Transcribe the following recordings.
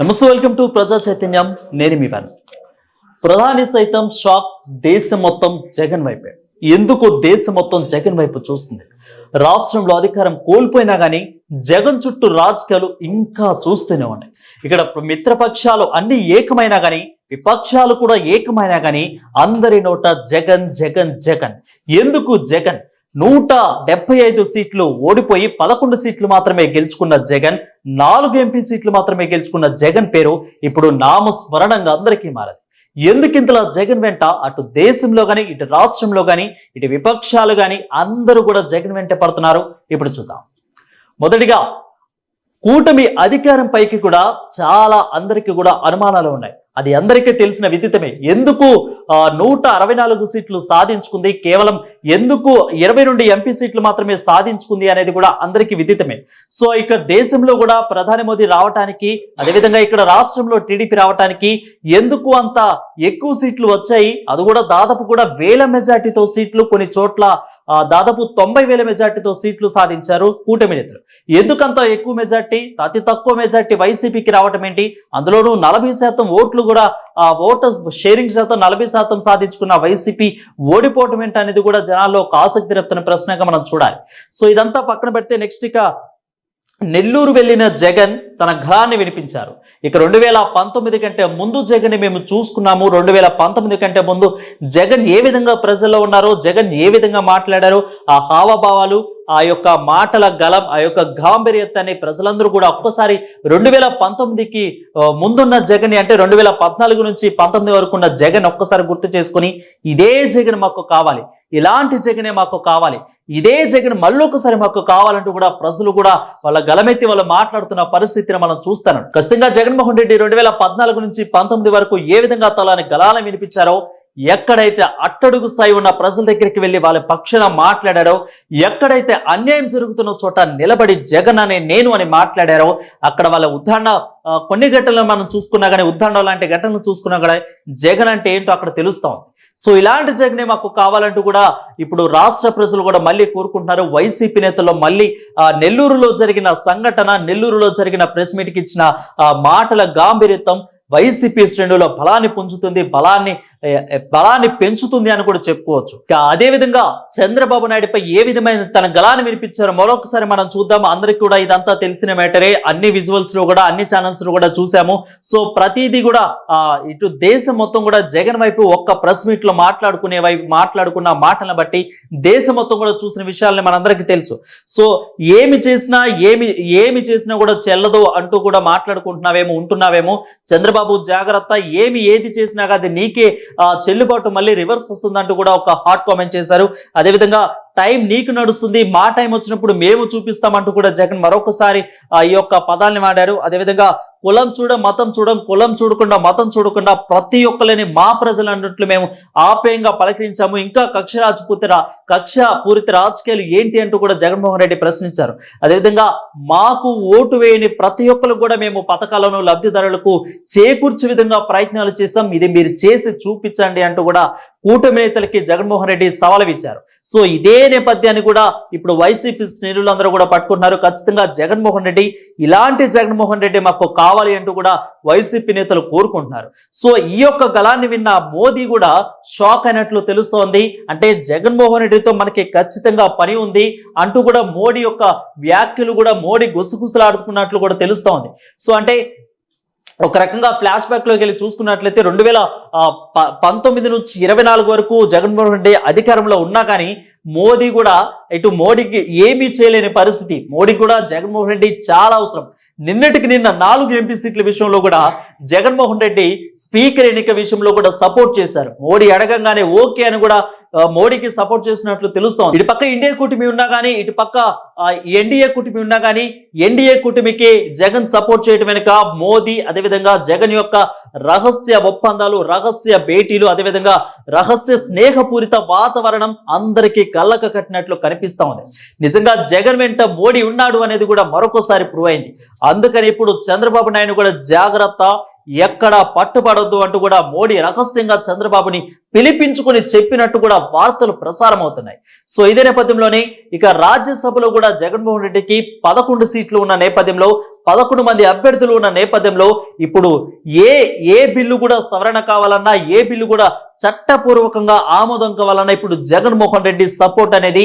నమస్తే welcome to ప్రజా చైతన్యం. నేను మీ వారు ప్రధాని సైతం షాక్ దేశం మొత్తం జగన్ వైపే. ఎందుకు దేశం మొత్తం జగన్ వైపు చూస్తుంది. రాష్ట్రంలో అధికారం కోల్పోయినా కానీ జగన్ చుట్టూ రాజకీయాలు ఇంకా చూస్తూనే ఉన్నాయి. ఇక్కడ మిత్రపక్షాలు అన్ని ఏకమైనా కానీ విపక్షాలు కూడా ఏకమైనా కానీ అందరి నోట జగన్ జగన్ జగన్. ఎందుకు జగన్? నూట డెబ్బై ఐదు సీట్లు ఓడిపోయి పదకొండు సీట్లు మాత్రమే గెలుచుకున్న జగన్ నాలుగు ఎంపీ సీట్లు మాత్రమే గెలుచుకున్న జగన్ పేరు ఇప్పుడు నామస్మరణంగా అందరికీ మారదు. ఎందుకింతలా జగన్ వెంట? అటు దేశంలో గాని ఇటు రాష్ట్రంలో గాని ఇటు విపక్షాలు గాని అందరూ కూడా జగన్ వెంట పడుతున్నారు. ఇప్పుడు చూద్దాం. మొదటిగా కూటమి అధికారం పైకి కూడా చాలా అందరికీ కూడా అనుమానాలు ఉన్నాయి. అది అందరికీ తెలిసిన విదితమే. ఎందుకు ఆ, నూట అరవై నాలుగు సీట్లు సాధించుకుంది? కేవలం ఎందుకు ఇరవై రెండు ఎంపీ సీట్లు మాత్రమే సాధించుకుంది అనేది కూడా అందరికీ విదితమే. సో ఇక్కడ దేశంలో కూడా ప్రధాని మోదీ రావటానికి అదేవిధంగా ఇక్కడ రాష్ట్రంలో టీడీపీ రావటానికి ఎందుకు అంత ఎక్కువ సీట్లు వచ్చాయి? అది కూడా దాదాపు కూడా వేల మెజార్టీతో సీట్లు కొన్ని చోట్ల దాదాపు తొంభై వేల మెజార్టీతో సీట్లు సాధించారు కూటమి నేతలు. ఎందుకంత ఎక్కువ మెజార్టీ? అతి తక్కువ మెజార్టీ వైసీపీకి రావటం ఏంటి? అందులోనూ నలభై శాతం ఓట్లు కూడా ఆ ఓటర్ షేరింగ్ శాతం నలభై శాతం సాధించుకున్న వైసీపీ ఓడిపోవటం ఏంటి అనేది కూడా జనాల్లో ఒక ఆసక్తి రేపుతున్న ప్రశ్నగా మనం చూడాలి. సో ఇదంతా పక్కన పెడితే నెక్స్ట్ ఇక నెల్లూరు వెళ్ళిన జగన్ తన ఘాన్ని వినిపించారు. ఇక రెండు వేల పంతొమ్మిది కంటే ముందు జగన్ మేము చూసుకున్నాము. రెండు వేల పంతొమ్మిది కంటే ముందు జగన్ ఏ విధంగా ప్రజల్లో ఉన్నారో జగన్ ఏ విధంగా మాట్లాడారో ఆ హావభావాలు ఆ యొక్క మాటల గలం ఆ యొక్క గాంభీర్యతని ప్రజలందరూ కూడా ఒక్కసారి రెండు వేల పంతొమ్మిదికి ముందున్న జగన్ అంటే రెండు వేల పద్నాలుగు నుంచి పంతొమ్మిది వరకు ఉన్న జగన్ ఒక్కసారి గుర్తు చేసుకొని ఇదే జగన్ మాకు కావాలి. ఇలాంటి జగనే మాకు కావాలి. ఇదే జగన్ మళ్ళొకసారి మాకు కావాలంటూ కూడా ప్రజలు కూడా వాళ్ళ గలమెత్తి వాళ్ళు మాట్లాడుతున్న పరిస్థితిని మనం చూస్తాను. ఖచ్చితంగా జగన్మోహన్ రెడ్డి రెండు వేల పద్నాలుగు నుంచి పంతొమ్మిది వరకు ఏ విధంగా తలాని గలాలను వినిపించారో ఎక్కడైతే అట్టడుగు స్థాయి ఉన్న ప్రజల దగ్గరికి వెళ్ళి వాళ్ళ పక్షాన మాట్లాడారో ఎక్కడైతే అన్యాయం జరుగుతున్న చోట నిలబడి జగన్ అనే నేను అని మాట్లాడారో అక్కడ వాళ్ళ ఉద్దాండ కొన్ని ఘటనలు మనం చూసుకున్నా కానీ ఉదాహరణ లాంటి ఘటనలు చూసుకున్నా కూడా జగన్ అంటే ఏంటో అక్కడ తెలుస్తాం సో ఇలాంటి జగనే మాకు కావాలంటూ కూడా ఇప్పుడు రాష్ట్ర ప్రజలు కూడా మళ్ళీ కోరుకుంటున్నారు. వైసీపీ నేతల్లో మళ్ళీ ఆ, నెల్లూరులో జరిగిన సంఘటన నెల్లూరులో జరిగిన ప్రెస్ మీట్కి ఇచ్చిన ఆ, మాటల గాంభీర్యత్వం వైసీపీ శ్రేణులో బలాన్ని పుంజుతుంది బలాన్ని బలాన్ని పెంచుతుంది అని కూడా చెప్పుకోవచ్చు. అదే విధంగా చంద్రబాబు నాయుడుపై ఏ విధమైన తన గలాన్ని వినిపించారో మరొకసారి మనం చూద్దాం. అందరికి కూడా ఇదంతా తెలిసిన మ్యాటరే. అన్ని విజువల్స్లో కూడా అన్ని ఛానల్స్లో కూడా చూసాము. సో ప్రతిదీ కూడా ఆ, ఇటు దేశం మొత్తం కూడా జగన్ వైపు ఒక్క ప్రెస్ మీట్లో మాట్లాడుకునే వైపు మాట్లాడుకున్న మాటలను బట్టి దేశం మొత్తం కూడా చూసిన విషయాలని మనందరికీ తెలుసు. సో ఏమి చేసినా ఏమి ఏమి చేసినా కూడా చెల్లదు అంటూ కూడా మాట్లాడుకుంటున్నావేమో ఉంటున్నావేమో. చంద్రబాబు జాగ్రత్త ఏమి ఏది చేసినా అది నీకే చెల్లుబాటు మళ్ళీ రివర్స్ వస్తుందంటూ కూడా ఒక హాట్ కామెంట్ చేశారు. అదేవిధంగా టైం నీకు నడుస్తుంది మా టైం వచ్చినప్పుడు మేము చూపిస్తామంటూ కూడా జగన్ మరొకసారి ఆ, ఈ యొక్క పదాన్ని వాడారు. అదేవిధంగా కులం చూడ మతం చూడం కులం చూడకుండా మతం చూడకుండా ప్రతి ఒక్కరిని మా ప్రజలు అన్నట్లు మేము ఆప్యాయంగా పలకరించాము. ఇంకా కక్ష రాజపూర్తి కక్ష పూరిత రాజకీయాలు ఏంటి అంటూ కూడా జగన్మోహన్ రెడ్డి ప్రశ్నించారు. అదేవిధంగా మాకు ఓటు వేయని ప్రతి ఒక్కరు కూడా మేము పథకాలను లబ్ధిదారులకు చేకూర్చే విధంగా ప్రయత్నాలు చేశాం. ఇది మీరు చేసి చూపించండి అంటూ కూడా కూటమి నేతలకి జగన్మోహన్ రెడ్డి సవాలు ఇచ్చారు సో ఇదే నేపథ్యాన్ని కూడా ఇప్పుడు వైసీపీ శ్రేణులందరూ కూడా పట్టుకుంటున్నారు. ఖచ్చితంగా జగన్మోహన్ రెడ్డి ఇలాంటి జగన్మోహన్ రెడ్డి మాకు కావాలి అంటూ కూడా వైసీపీ నేతలు కోరుకుంటున్నారు. సో ఈ యొక్క గలాన్ని విన్న మోదీ కూడా షాక్ అయినట్లు తెలుస్తోంది. అంటే జగన్మోహన్ రెడ్డితో మనకి ఖచ్చితంగా పని ఉంది అంటూ కూడా మోడీ యొక్క వ్యాఖ్యలు కూడా మోడీ గుసగుసలాడుతున్నట్లు కూడా తెలుస్తోంది. సో అంటే ఒక రకంగా ఫ్లాష్ బ్యాక్లోకి వెళ్ళి చూసుకున్నట్లయితే రెండు వేల పంతొమ్మిది నుంచి ఇరవై నాలుగు వరకు జగన్మోహన్ రెడ్డి అధికారంలో ఉన్నా కానీ మోదీ కూడా ఇటు మోడీకి ఏమీ చేయలేని పరిస్థితి. మోడీ కూడా జగన్మోహన్ రెడ్డి చాలా అవసరం. నిన్నటికి నిన్న నాలుగు ఎంపీ సీట్ల విషయంలో కూడా జగన్మోహన్ రెడ్డి స్పీకర్ ఎన్నిక విషయంలో కూడా సపోర్ట్ చేశారు. మోడీ అడగంగానే ఓకే అని కూడా మోడీకి సపోర్ట్ చేసినట్లు తెలుస్తోంది. ఇటు పక్క ఇండియా కూటమి ఉన్నా కానీ ఇటు పక్క ఎన్డీఏ కూటమి ఉన్నా కానీ ఎన్డీఏ కూటమికి జగన్ సపోర్ట్ చేయడం వెనుక మోదీ అదేవిధంగా జగన్ యొక్క రహస్య ఒప్పందాలు రహస్య భేటీలు అదేవిధంగా రహస్య స్నేహపూరిత వాతావరణం అందరికీ కళ్ళక కట్టినట్లు కనిపిస్తా ఉంది. నిజంగా జగన్ వెంట మోడీ ఉన్నాడు అనేది కూడా మరొకసారి ప్రూవ్ అయింది. అందుకని ఇప్పుడు చంద్రబాబు నాయుడు కూడా జాగ్రత్త ఎక్కడ పట్టుబడొద్దు అంటూ కూడా మోడీ రహస్యంగా చంద్రబాబుని పిలిపించుకుని చెప్పినట్టు కూడా వార్తలు ప్రసారం అవుతున్నాయి సో ఇదే నేపథ్యంలోనే ఇక రాజ్యసభలో కూడా జగన్మోహన్ రెడ్డికి పదకొండు సీట్లు ఉన్న నేపథ్యంలో పదకొండు మంది అభ్యర్థులు ఉన్న నేపథ్యంలో ఇప్పుడు ఏ ఏ బిల్లు కూడా సవరణ కావాలన్నా ఏ బిల్లు కూడా చట్టపూర్వకంగా ఆమోదం కావాలన్నా ఇప్పుడు జగన్మోహన్ రెడ్డి సపోర్ట్ అనేది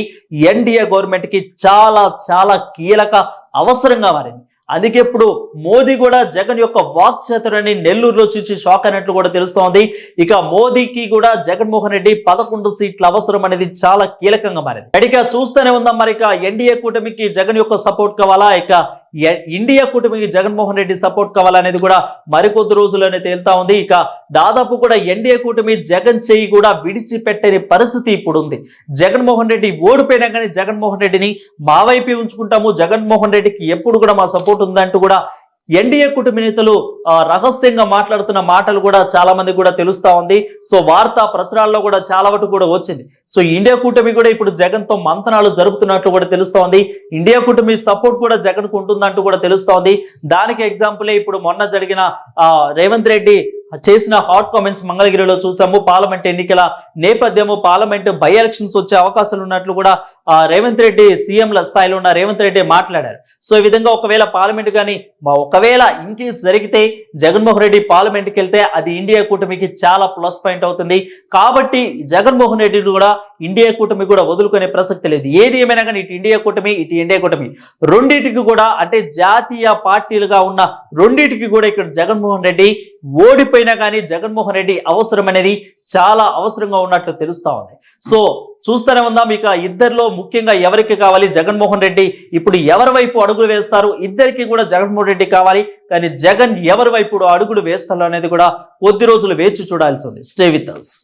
ఎన్డీఏ గవర్నమెంట్కి చాలా చాలా కీలక అవసరంగా మారింది. అందుకే ఇప్పుడు మోదీ కూడా జగన్ యొక్క వాక్చేతుడని నెల్లూరులో చూసి షాక్ అయినట్లు కూడా తెలుస్తోంది. ఇక మోదీకి కూడా జగన్మోహన్ రెడ్డి పదకొండు సీట్ల అవసరం అనేది చాలా కీలకంగా మారింది. ఇక చూస్తూనే ఉందాం మరి ఇక ఎన్డీఏ కూటమికి జగన్ యొక్క సపోర్ట్ కావాలా? ఇక ఇండియా కూటమికి జగన్మోహన్ రెడ్డి సపోర్ట్ కావాలనేది కూడా మరికొద్ది రోజుల్లోనే తేలుతా ఉంది. ఇక దాదాపు కూడా ఎన్డీఏ కూటమి జగన్ చేయి కూడా విడిచిపెట్టని పరిస్థితి ఇప్పుడు ఉంది జగన్మోహన్ రెడ్డి ఓడిపోయినా కానీ జగన్మోహన్ రెడ్డిని మా వైపే ఉంచుకుంటాము. జగన్మోహన్ రెడ్డికి ఎప్పుడు కూడా మా సపోర్ట్ ఉందంటూ కూడా ఎన్డీఏ కుటుంబ నేతలు రహస్యంగా మాట్లాడుతున్న మాటలు కూడా చాలా మంది కూడా తెలుస్తా ఉంది. సో వార్తా ప్రచారాల్లో కూడా చాలా వరకు కూడా వచ్చింది. సో ఇండియా కూటమి కూడా ఇప్పుడు జగన్తో మంతనాలు జరుపుతున్నట్లు కూడా తెలుస్తోంది ఇండియా కూటమి సపోర్ట్ కూడా జగన్కు ఉంటుందంటూ కూడా తెలుస్తోంది దానికి ఎగ్జాంపులే ఇప్పుడు మొన్న జరిగిన రేవంత్ రెడ్డి చేసిన హాట్ కామెంట్స్ మంగళగిరిలో చూసాము. పార్లమెంట్ ఎన్నికల నేపథ్యము పార్లమెంట్ బై ఎలక్షన్స్ వచ్చే అవకాశాలు ఉన్నట్లు కూడా రేవంత్ రెడ్డి సీఎంల స్థాయిలో ఉన్న రేవంత్ రెడ్డి మాట్లాడారు. సో ఈ విధంగా ఒకవేళ పార్లమెంట్ కానీ ఒకవేళ ఇన్కేస్ జరిగితే జగన్మోహన్ రెడ్డి పార్లమెంట్కి వెళ్తే అది ఇండియా కూటమికి చాలా ప్లస్ పాయింట్ అవుతుంది. కాబట్టి జగన్మోహన్ రెడ్డి కూడా ఇండియా కూటమి కూడా వదులుకునే ప్రసక్తి లేదు. ఏది ఏమైనా కానీ ఇటు ఇండియా కూటమి ఇటు ఇండియా కూటమి. రెండింటికి కూడా అంటే జాతీయ పార్టీలుగా ఉన్న రెండింటికి కూడా ఇక్కడ జగన్మోహన్ రెడ్డి ఓడిపోయినా కానీ జగన్మోహన్ రెడ్డి అవసరం అనేది చాలా అవసరంగా ఉన్నట్లు తెలుస్తా ఉంది. సో చూస్తూనే ఉందాం. ఇక ఇద్దరిలో ముఖ్యంగా ఎవరికి కావాలి? జగన్మోహన్ రెడ్డి. ఇప్పుడు ఎవరి వైపు అడుగులు వేస్తారు? ఇద్దరికి కూడా జగన్మోహన్ రెడ్డి కావాలి. కానీ జగన్ ఎవరి వైపు అడుగులు వేస్తారు అనేది కూడా కొద్ది రోజులు వేచి చూడాల్సి ఉంది. Stay with us